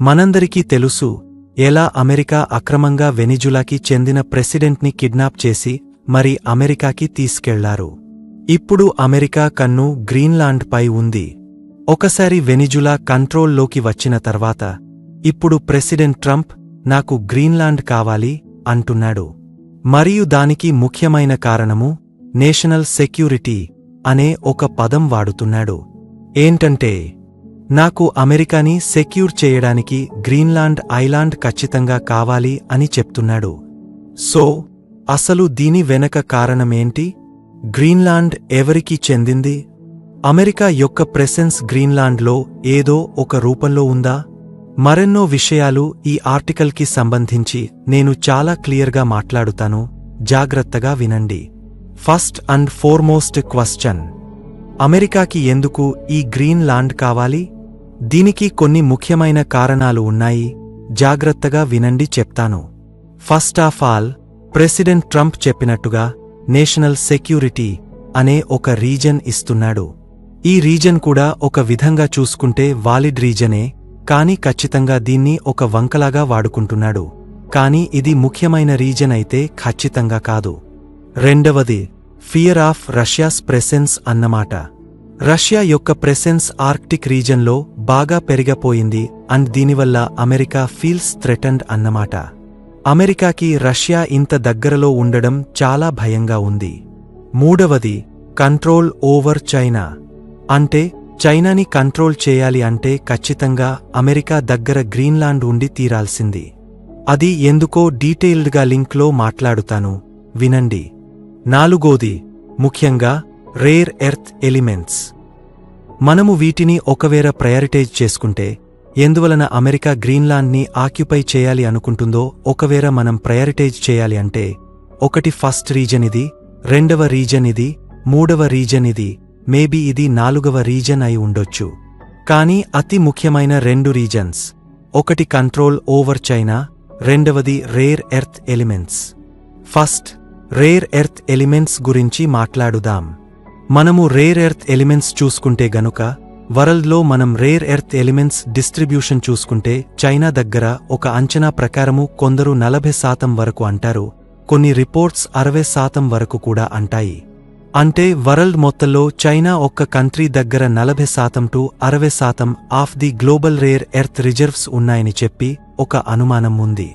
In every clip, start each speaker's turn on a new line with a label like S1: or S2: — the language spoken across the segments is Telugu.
S1: మనందరికీ తెలుసు ఎలా అమెరికా అక్రమంగా వెనిజులాకి చెందిన ప్రెసిడెంట్ని కిడ్నాప్ చేసి మరి అమెరికాకి తీసుకెళ్ళారు. ఇప్పుడు అమెరికా కన్ను గ్రీన్లాండ్పై ఉంది. ఒకసారి వెనిజులా కంట్రోల్లోకి వచ్చిన తర్వాత ఇప్పుడు ప్రెసిడెంట్ ట్రంప్ నాకు గ్రీన్లాండ్ కావాలి అంటున్నాడు. మరియు దానికి ముఖ్యమైన కారణము నేషనల్ సెక్యూరిటీ అనే ఒక పదం వాడుతున్నాడు. ఏంటంటే నాకు అమెరికాని సెక్యూర్ చేయడానికి గ్రీన్లాండ్ ఐలాండ్ ఖచ్చితంగా కావాలి అని చెప్తున్నాడు. సో అసలు దీని వెనక కారణమేంటి? గ్రీన్లాండ్ ఎవరికి చెందింది? అమెరికా యొక్క ప్రెసెన్స్ గ్రీన్లాండ్లో ఏదో ఒక రూపంలో ఉందా? మరెన్నో విషయాలు ఈ ఆర్టికల్కి సంబంధించి నేను చాలా క్లియర్గా మాట్లాడుతాను. జాగ్రత్తగా వినండి. First and foremost question. అమెరికాకి ఎందుకు ఈ గ్రీన్ లాండ్ కావాలి? దీనికి కొన్ని ముఖ్యమైన కారణాలు ఉన్నాయి. జాగ్రత్తగా వినండి చెప్తాను. First of all president Trump చెప్పినట్టుగా నేషనల్ సెక్యూరిటీ అనే ఒక రీజన్ ఇస్తున్నాడు. ఈ రీజన్ కూడా ఒక విధంగా చూసుకుంటే వాలిడ్ రీజనే కాని ఖచ్చితంగా దీన్ని ఒక వంకలాగా వాడుకుంటున్నాడు. కాని ఇది ముఖ్యమైన రీజన్ అయితే ఖచ్చితంగా కాదు. రెండవది ఫియర్ ఆఫ్ రష్యాస్ ప్రెసెన్స్ అన్నమాట. రష్యా యొక్క ప్రెసెన్స్ ఆర్క్టిక్ రీజన్లో బాగా పెరిగపోయింది అండ్ దీనివల్ల అమెరికా ఫీల్స్ థ్రెటన్డ్ అన్నమాట. అమెరికాకి రష్యా ఇంత దగ్గరలో ఉండడం చాలా భయంగా ఉంది. మూడవది కంట్రోల్ ఓవర్ చైనా అంటే చైనాని కంట్రోల్ చేయాలి అంటే ఖచ్చితంగా అమెరికా దగ్గర గ్రీన్లాండ్ ఉండి తీరాల్సింది. అది ఎందుకో డీటెయిల్డ్గా లింక్లో మాట్లాడుతాను. వినండి. నాలుగోది ముఖ్యంగా రేర్ ఎర్త్ ఎలిమెంట్స్. మనము వీటిని ఒకవేర ప్రయారిటైజ్ చేసుకుంటే ఎందువలన అమెరికా గ్రీన్లాండ్ని ఆక్యుపై చేయాలి అనుకుంటుందో ఒకవేర మనం ప్రయారిటైజ్ చేయాలి అంటే ఒకటి ఫస్ట్ రీజన్ ఇది రెండవ రీజన్ ఇది మూడవ రీజన్ ఇది మేబీ ఇది నాలుగవ రీజన్ అయి ఉండొచ్చు. కానీ అతి ముఖ్యమైన రెండు రీజన్స్. ఒకటి కంట్రోల్ ఓవర్ చైనా రెండవది rare earth elements. First rare earth elements గురించి మాట్లాడుదాం. మనము రేర్ ఎర్త్ ఎలిమెంట్స్ చూసుకుంటే గనుక వరల్డ్లో మనం రేర్ ఎర్త్ ఎలిమెంట్స్ డిస్ట్రిబ్యూషన్ చూసుకుంటే చైనా దగ్గర ఒక అంచనా ప్రకారము కొందరు నలభై శాతం వరకు అంటారు కొన్ని రిపోర్ట్స్ అరవై శాతం వరకు కూడా అంటాయి. అంటే వరల్డ్ మొత్తంలో చైనా ఒక్క కంట్రీ దగ్గర నలభై శాతం టు అరవై శాతం of the global rare earth reserves ఉన్నాయని చెప్పి ఒక అనుమానం ఉంది.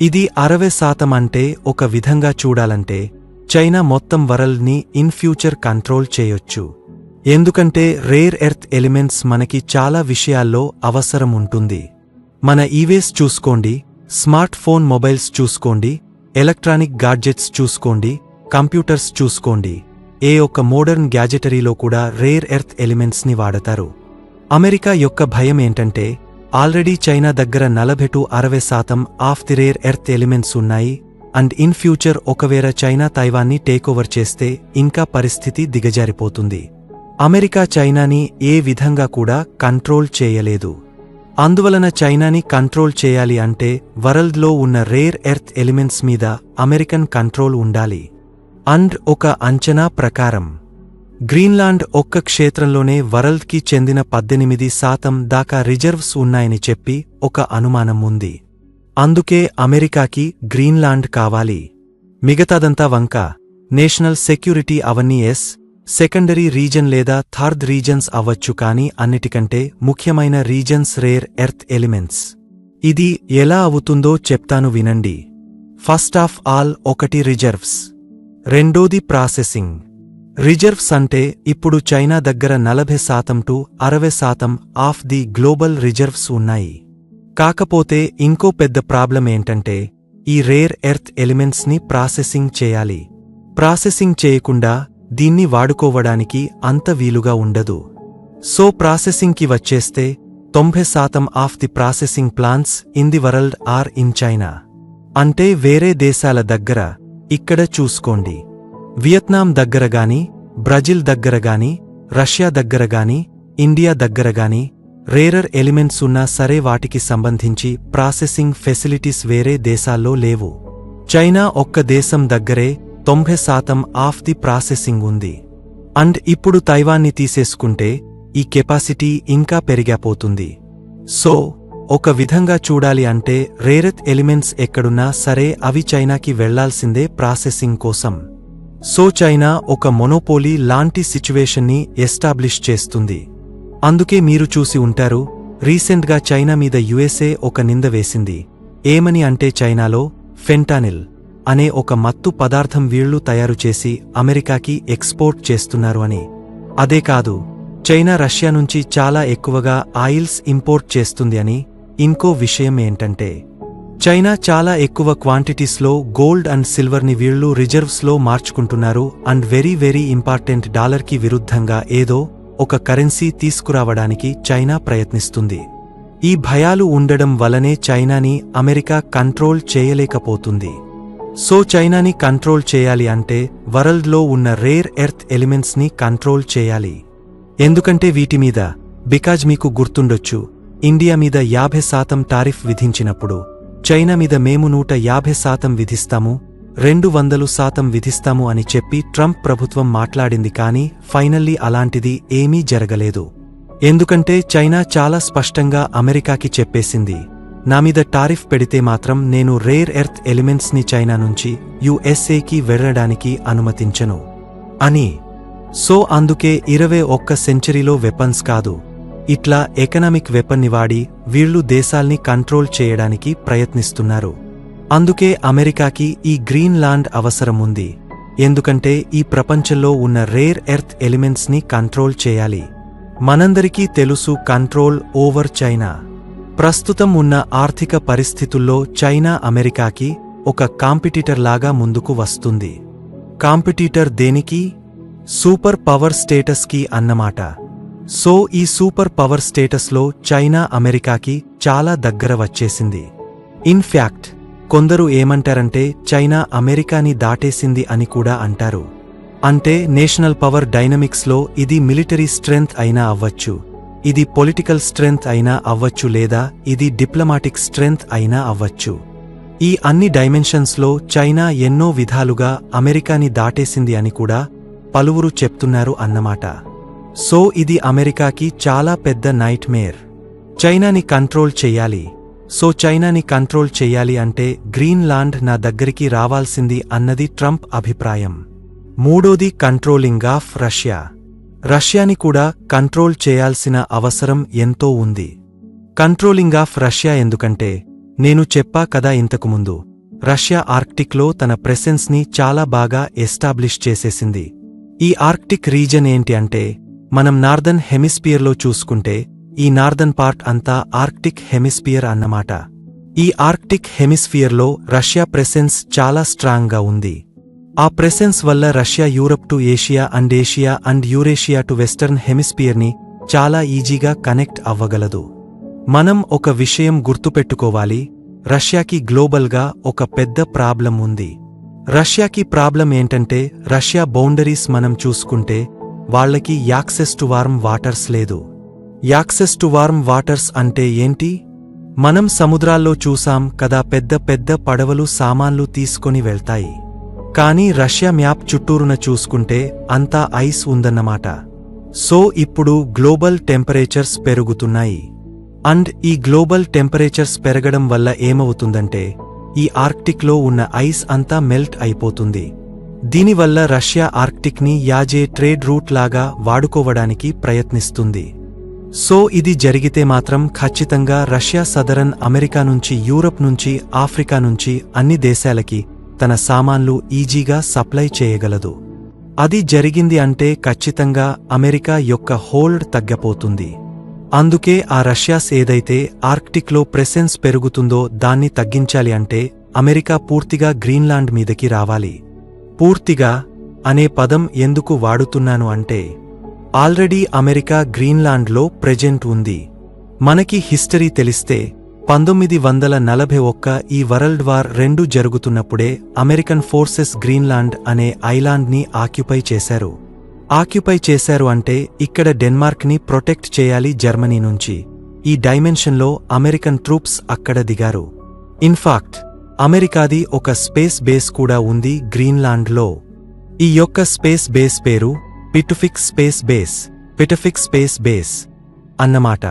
S1: ఇది అరవై శాతం అంటే ఒక విధంగా చూడాలంటే చైనా మొత్తం వరల్డ్ని ఇన్ ఫ్యూచర్ కంట్రోల్ చేయొచ్చు. ఎందుకంటే రేర్ ఎర్త్ ఎలిమెంట్స్ మనకి చాలా విషయాల్లో అవసరం ఉంటుంది. మన ఈవేస్ చూసుకోండి స్మార్ట్ ఫోన్ మొబైల్స్ చూసుకోండి ఎలక్ట్రానిక్ గాడ్జెట్స్ చూసుకోండి కంప్యూటర్స్ చూసుకోండి. ఏ ఒక్క మోడర్న్ గ్యాజెటరీలో కూడా రేర్ ఎర్త్ ఎలిమెంట్స్ని వాడతారు. అమెరికా యొక్క భయం ఏంటంటే ఆల్రెడీ చైనా దగ్గర నలభై టు అరవై శాతం of the rare earth elements ఉన్నాయి అండ్ ఇన్ ఫ్యూచర్ ఒకవేళ చైనా తైవాన్ని టేకోవర్ చేస్తే ఇంకా పరిస్థితి దిగజారిపోతుంది. అమెరికా చైనాని ఏ విధంగా కూడా కంట్రోల్ చేయలేదు. అందువలన చైనాని కంట్రోల్ చేయాలి అంటే వరల్డ్లో ఉన్న రేర్ ఎర్త్ ఎలిమెంట్స్ మీద అమెరికన్ కంట్రోల్ ఉండాలి. అండ్ ఒక అంచనా ప్రకారం గ్రీన్లాండ్ ఒక్క క్షేత్రంలోనే వరల్డ్కి చెందిన పద్దెనిమిది శాతం దాకా రిజర్వ్స్ ఉన్నాయని చెప్పి ఒక అనుమానం ఉంది. అందుకే అమెరికాకి గ్రీన్లాండ్ కావాలి. మిగతాదంతా వంక నేషనల్ సెక్యూరిటీ అవన్నీ ఎస్ సెకండరీ రీజన్ లేదా థర్డ్ రీజన్స్ అవ్వచ్చు కానీ అన్నిటికంటే ముఖ్యమైన రీజన్స్ రేర్ ఎర్త్ ఎలిమెంట్స్. ఇది ఎలా అవుతుందో చెప్తాను వినండి. ఫస్ట్ ఆఫ్ ఆల్ ఒకటి రిజర్వ్స్. రెండోది ప్రాసెసింగ్. రిజర్వ్స్ అంటే ఇప్పుడు చైనా దగ్గర నలభై శాతం టు అరవై శాతం ఆఫ్ ది గ్లోబల్ రిజర్వ్స్ ఉన్నాయి. కాకపోతే ఇంకో పెద్ద ప్రాబ్లం ఏంటంటే ఈ రేర్ ఎర్త్ ఎలిమెంట్స్ని ప్రాసెసింగ్ చేయాలి. ప్రాసెసింగ్ చేయకుండా దీన్ని వాడుకోవడానికి అంత వీలుగా ఉండదు. సో ప్రాసెసింగ్కి వచ్చేస్తే తొంభై శాతం of the processing plants in the world are in China. అంటే వేరే దేశాల దగ్గర ఇక్కడ చూసుకోండి. వియత్నాం దగ్గరగాని బ్రెజిల్ దగ్గరగాని రష్యా దగ్గరగాని ఇండియా దగ్గరగాని రేరర్ ఎలిమెంట్స్ ఉన్నా సరే వాటికి సంబంధించి ప్రాసెసింగ్ ఫెసిలిటీస్ వేరే దేశాల్లో లేవు. చైనా ఒక్క దేశం దగ్గరే తొంభై శాతం ఆఫ్ ది ప్రాసెసింగ్ ఉంది. అండ్ ఇప్పుడు తైవాన్ని తీసేసుకుంటే ఈ కెపాసిటీ ఇంకా పెరిగాపోతుంది. సో ఒక విధంగా చూడాలి అంటే రేరత్ ఎలిమెంట్స్ ఎక్కడున్నా సరే అవి చైనాకి వెళ్ళాల్సిందే ప్రాసెసింగ్ కోసం. సో చైనా ఒక మొనోపోలీ లాంటి సిచ్యువేషన్ని ఎస్టాబ్లిష్ చేస్తుంది. అందుకే మీరు చూసి ఉంటారు రీసెంట్గా చైనా మీద యుఎస్ఏ ఒక నింద వేసింది. ఏమని అంటే చైనాలో ఫెంటానిల్ అనే ఒక మత్తు పదార్థం వీళ్ళు తయారు చేసి అమెరికాకి ఎక్స్పోర్ట్ చేస్తున్నారు అని. అదే కాదు చైనా రష్యా నుంచి చాలా ఎక్కువగా ఆయిల్స్ ఇంపోర్ట్ చేస్తుంది అని ఇంకో విషయం ఏంటంటే చైనా చాలా ఎక్కువ క్వాంటిటీస్లో గోల్డ్ అండ్ సిల్వర్ని వీళ్ళు రిజర్వ్స్లో మార్చుకుంటున్నారు అండ్ వెరీ వెరీ ఇంపార్టెంట్ డాలర్కి విరుద్ధంగా ఏదో ఒక కరెన్సీ తీసుకురావడానికి చైనా ప్రయత్నిస్తుంది. ఈ భయాలు ఉండడం వలనే చైనాని అమెరికా కంట్రోల్ చేయలేకపోతుంది. సో చైనాని కంట్రోల్ చేయాలి అంటే వరల్డ్లో ఉన్న రేర్ ఎర్త్ ఎలిమెంట్స్ని కంట్రోల్ చేయాలి. ఎందుకంటే వీటి మీద బికాజ్ మీకు గుర్తుండొచ్చు ఇండియా మీద యాభై శాతం టారిఫ్ విధించినప్పుడు చైనా మీద మేము నూట యాభై శాతం విధిస్తాము రెండు వందలు శాతం విధిస్తాము అని చెప్పి ట్రంప్ ప్రభుత్వం మాట్లాడింది కానీ ఫైనల్లీ అలాంటిది ఏమీ జరగలేదు. ఎందుకంటే చైనా చాలా స్పష్టంగా అమెరికాకి చెప్పేసింది. నా మీద టారిఫ్ పెడితే మాత్రం నేను రేర్ ఎర్త్ ఎలిమెంట్స్ని చైనా నుంచి యుఎస్ఏకి వెళ్ళడానికి అనుమతించను. అని. సో అందుకే ఇరవై ఒక్క సెంచరీలో వెపన్స్ కాదు. ఇట్లా ఎకనామిక్ వెపన్ని వాడి వీళ్ళు దేశాల్ని కంట్రోల్ చేయడానికి ప్రయత్నిస్తున్నారు. అందుకే అమెరికాకి ఈ గ్రీన్లాండ్ అవసరం ఉంది. ఎందుకంటే ఈ ప్రపంచంలో ఉన్న రేర్ ఎర్త్ ఎలిమెంట్స్ని కంట్రోల్ చేయాలి. మనందరికీ తెలుసు కంట్రోల్ ఓవర్ చైనా. ప్రస్తుతం ఉన్న ఆర్థిక పరిస్థితుల్లో చైనా అమెరికాకి ఒక కాంపిటీటర్ లాగా ముందుకు వస్తుంది. కాంపిటీటర్ దేనికి? సూపర్ పవర్ స్టేటస్కి అన్నమాట. సో ఈ సూపర్ పవర్ స్టేటస్లో చైనా అమెరికాకి చాలా దగ్గర వచ్చేసింది. ఇన్ఫ్యాక్ట్ కొందరు ఏమంటారంటే చైనా అమెరికాని దాటేసింది అని కూడా అంటారు. అంటే నేషనల్ పవర్ డైనమిక్స్లో ఇది మిలిటరీ స్ట్రెంగ్త్ అయినా అవ్వచ్చు. ఇది పొలిటికల్ స్ట్రెంగ్త్ అయినా అవ్వచ్చు లేదా ఇది డిప్లొమాటిక్ స్ట్రెంగ్త్ అయినా అవ్వచ్చు. ఈ అన్ని డైమెన్షన్స్లో చైనా ఎన్నో విధాలుగా అమెరికాని దాటేసింది అని కూడా పలువురు చెప్తున్నారు అన్నమాట. సో ఇది అమెరికాకి చాలా పెద్ద నైట్ మేర్. చైనాని కంట్రోల్ చెయ్యాలి సో చైనాని కంట్రోల్ చెయ్యాలి అంటే గ్రీన్లాండ్ నా దగ్గరికి రావాల్సింది అన్నది ట్రంప్ అభిప్రాయం. మూడోది కంట్రోలింగ్ ఆఫ్ రష్యా. రష్యాని కూడా కంట్రోల్ చేయాల్సిన అవసరం ఎంతో ఉంది. కంట్రోలింగ్ ఆఫ్ రష్యా ఎందుకంటే నేను చెప్పా కదా ఇంతకుముందు రష్యా ఆర్క్టిక్లో తన ప్రెసెన్స్ని చాలా బాగా ఎస్టాబ్లిష్ చేసేసింది. ఈ ఆర్క్టిక్ రీజన్ ఏంటి అంటే మనం నార్దర్న్ హెమిస్పియర్లో చూసుకుంటే ఈ నార్దన్ పార్ట్ అంతా ఆర్క్టిక్ హెమిస్పియర్ అన్నమాట. ఈ ఆర్క్టిక్ హెమిస్ఫియర్లో రష్యా ప్రెసెన్స్ చాలా స్ట్రాంగ్గా ఉంది. ఆ ప్రెసెన్స్ వల్ల Russia Europe to Asia and Asia and Eurasia to western హెమిస్పియర్ని చాలా ఈజీగా కనెక్ట్ అవ్వగలదు. మనం ఒక విషయం గుర్తుపెట్టుకోవాలి. రష్యాకి గ్లోబల్గా ఒక పెద్ద ప్రాబ్లం ఉంది. రష్యాకి ప్రాబ్లం ఏంటంటే రష్యా బౌండరీస్ మనం చూసుకుంటే వాళ్ళకి యాక్సెస్ టు వార్మ్ వాటర్స్ లేదు. యాక్సెస్ టు వార్మ్ వాటర్స్ అంటే ఏంటి? మనం సముద్రాల్లో చూసాం కదా పెద్ద పెద్ద పడవలు సామాన్లు తీసుకొని వెళ్తాయి. కానీ రష్యా మ్యాప్ చుట్టూరున చూసుకుంటే అంతా ఐస్ ఉందన్నమాట. సో ఇప్పుడు గ్లోబల్ టెంపరేచర్స్ పెరుగుతున్నాయి. అండ్ ఈ గ్లోబల్ టెంపరేచర్స్ పెరగడం వల్ల ఏమవుతుందంటే ఈ ఆర్క్టిక్లో ఉన్న ఐస్ అంతా మెల్ట్ అయిపోతుంది. దీనివల్ల రష్యా ఆర్క్టిక్ని యాజే ట్రేడ్ రూట్ లాగా వాడుకోవడానికి ప్రయత్నిస్తుంది. సో ఇది జరిగితే మాత్రం ఖచ్చితంగా రష్యా సదరన్ అమెరికా నుంచి యూరప్ నుంచి ఆఫ్రికా నుంచి అన్ని దేశాలకి తన సామాన్లు ఈజీగా సప్లై చేయగలదు. అది జరిగింది అంటే ఖచ్చితంగా అమెరికా యొక్క హోల్డ్ తగ్గపోతుంది. అందుకే ఆ రష్యాస్ ఏదైతే ఆర్క్టిక్లో ప్రెసెన్స్ పెరుగుతుందో దాన్ని తగ్గించాలి అంటే అమెరికా పూర్తిగా గ్రీన్లాండ్ మీదకి రావాలి. పూర్తిగా అనే పదం ఎందుకు వాడుతున్నాను అంటే ఆల్రెడీ అమెరికా గ్రీన్లాండ్లో ప్రెజెంట్ ఉంది. మనకి హిస్టరీ తెలిస్తే పంతొమ్మిది వందల నలభై ఒక్క ఈ వరల్డ్ వార్ రెండు జరుగుతున్నప్పుడే అమెరికన్ ఫోర్సెస్ గ్రీన్లాండ్ అనే ఐలాండ్ని ఆక్యుపై చేశారు. ఆక్యుపై చేశారు అంటే ఇక్కడ డెన్మార్క్ని ప్రొటెక్ట్ చేయాలి జర్మనీ నుంచి. ఈ డైమెన్షన్లో అమెరికన్ ట్రూప్స్ అక్కడ దిగారు. ఇన్ఫాక్ట్ అమెరికాది ఒక స్పేస్ బేస్ కూడా ఉంది గ్రీన్లాండ్లో. ఈ యొక్క స్పేస్ బేస్ పేరు Pituffik space base Pituffik space base అన్నమాట.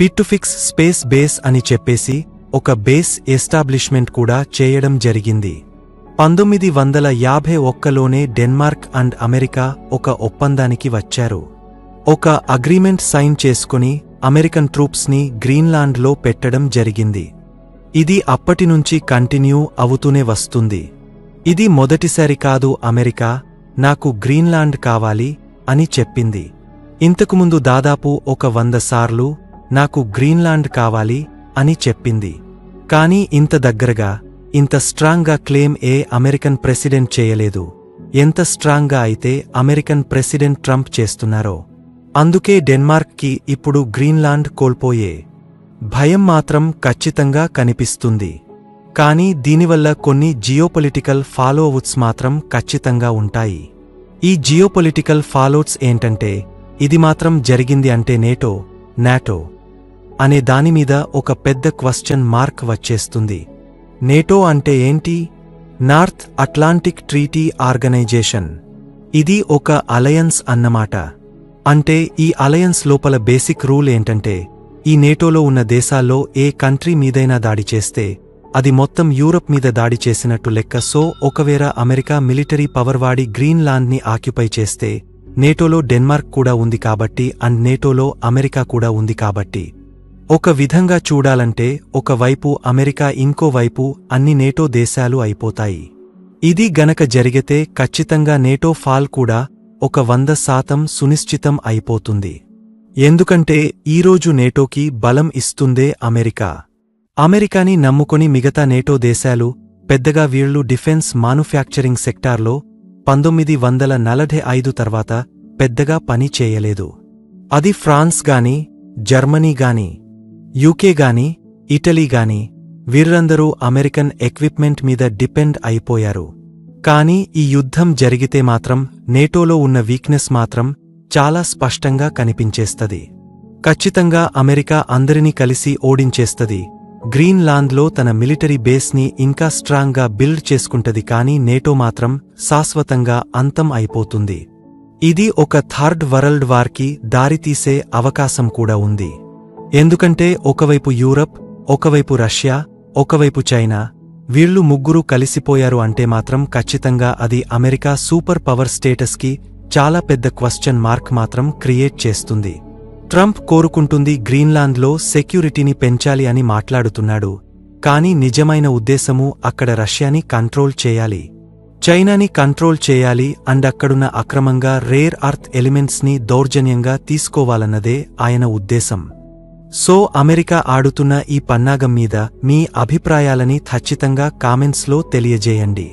S1: పిట్టుఫిక్స్ స్పేస్ బేస్ అని చెప్పేసి ఒక బేస్ ఎస్టాబ్లిష్మెంట్ కూడా చేయడం జరిగింది. పంతొమ్మిది వందల యాభై ఒక్కలోనే డెన్మార్క్ అండ్ అమెరికా ఒక ఒప్పందానికి వచ్చారు. ఒక అగ్రిమెంట్ సైన్ చేసుకుని అమెరికన్ ట్రూప్స్ని గ్రీన్లాండ్లో పెట్టడం జరిగింది. ఇది అప్పటినుంచి కంటిన్యూ అవుతూనే వస్తుంది. ఇది మొదటిసారి కాదు అమెరికా నాకు గ్రీన్లాండ్ కావాలి అని చెప్పింది. ఇంతకుముందు దాదాపు ఒక వంద సార్లు నాకు గ్రీన్లాండ్ కావాలి అని చెప్పింది. కానీ ఇంత దగ్గరగా ఇంత స్ట్రాంగ్గా క్లెయిమ్ ఏ అమెరికన్ ప్రెసిడెంట్ చేయలేదు. ఎంత స్ట్రాంగ్గా అయితే అమెరికన్ ప్రెసిడెంట్ ట్రంప్ చేస్తున్నారో. అందుకే డెన్మార్క్కి ఇప్పుడు గ్రీన్లాండ్ కోల్పోయే భయం మాత్రం ఖచ్చితంగా కనిపిస్తుంది. కానీ దీనివల్ల కొన్ని జియోపొలిటికల్ ఫాలోవుట్స్ మాత్రం ఖచ్చితంగా ఉంటాయి. ఈ జియోపొలిటికల్ ఫాలోట్స్ ఏంటంటే ఇది మాత్రం జరిగింది అంటే నేటో నాటో అనే దానిమీద ఒక పెద్ద క్వశ్చన్ మార్క్ వచ్చేస్తుంది. నేటో అంటే ఏంటి? North Atlantic Treaty Organization. ఇది ఒక అలయన్స్ అన్నమాట. అంటే ఈ అలయన్స్ లోపల బేసిక్ రూల్ ఏంటంటే ఈ నేటోలో ఉన్న దేశాల్లో ఏ కంట్రీ మీదైనా దాడి చేస్తే అది మొత్తం యూరప్ మీద దాడి చేసినట్టు లెక్క సో ఒకవేళ అమెరికా మిలిటరీ పవర్ వాడి గ్రీన్లాండ్ని ఆక్యుపై చేస్తే నేటోలో డెన్మార్క్ కూడా ఉంది కాబట్టి అండ్ నేటోలో అమెరికా కూడా ఉంది కాబట్టి. ఒక విధంగా చూడాలంటే ఒకవైపు అమెరికా ఇంకోవైపు అన్ని నేటో దేశాలు అయిపోతాయి. ఇది గనక జరిగితే ఖచ్చితంగా నేటో ఫాల్ కూడా ఒక వంద శాతం సునిశ్చితం అయిపోతుంది. ఎందుకంటే ఈరోజు నేటోకి బలం ఇస్తుందే అమెరికా. అమెరికాని నమ్ముకొని మిగతా నేటో దేశాలు పెద్దగా వీళ్ళు డిఫెన్స్ మానుఫ్యాక్చరింగ్ సెక్టార్లో పంతొమ్మిది వందల నలభై ఐదు తర్వాత పెద్దగా పని చేయలేదు. అది ఫ్రాన్స్ గాని జర్మనీ గాని యూకే గాని ఇటలీ గాని వీరందరూ అమెరికన్ ఎక్విప్మెంట్ మీద డిపెండ్ అయిపోయారు. కాని ఈ యుద్ధం జరిగితే మాత్రం నేటోలో ఉన్న వీక్నెస్ మాత్రం చాలా స్పష్టంగా కనిపించేస్తది. ఖచ్చితంగా అమెరికా అందరినీ కలిసి ఓడించేస్తది. గ్రీన్లాండ్లో తన మిలిటరీ బేస్ని ఇంకా స్ట్రాంగ్గా బిల్డ్ చేసుకుంటది కానీ నేటో మాత్రం శాశ్వతంగా అంతం అయిపోతుంది. ఇది ఒక థర్డ్ వరల్డ్ వార్కి దారితీసే అవకాశం కూడా ఉంది. ఎందుకంటే ఒకవైపు యూరప్ ఒకవైపు రష్యా ఒకవైపు చైనా వీళ్ళు ముగ్గురు కలిసిపోయారు అంటే మాత్రం ఖచ్చితంగా అది అమెరికా సూపర్ పవర్ స్టేటస్కి చాలా పెద్ద క్వశ్చన్ మార్క్ మాత్రం క్రియేట్ చేస్తుంది. ట్రంప్ కోరుకుంటుంది గ్రీన్లాండ్లో సెక్యూరిటీని పెంచాలి అని మాట్లాడుతున్నాడు. కానీ నిజమైన ఉద్దేశము అక్కడ రష్యాని కంట్రోల్ చేయాలి. చైనాని కంట్రోల్ చేయాలి అండ్ అక్కడున్న అక్రమంగా రేర్ అర్త్ ఎలిమెంట్స్ని దౌర్జన్యంగా తీసుకోవాలన్నదే ఆయన ఉద్దేశం. సో అమెరికా ఆడుతున్న ఈ పన్నాగం మీద మీ అభిప్రాయాలని ఖచ్చితంగా కామెంట్స్లో తెలియజేయండి.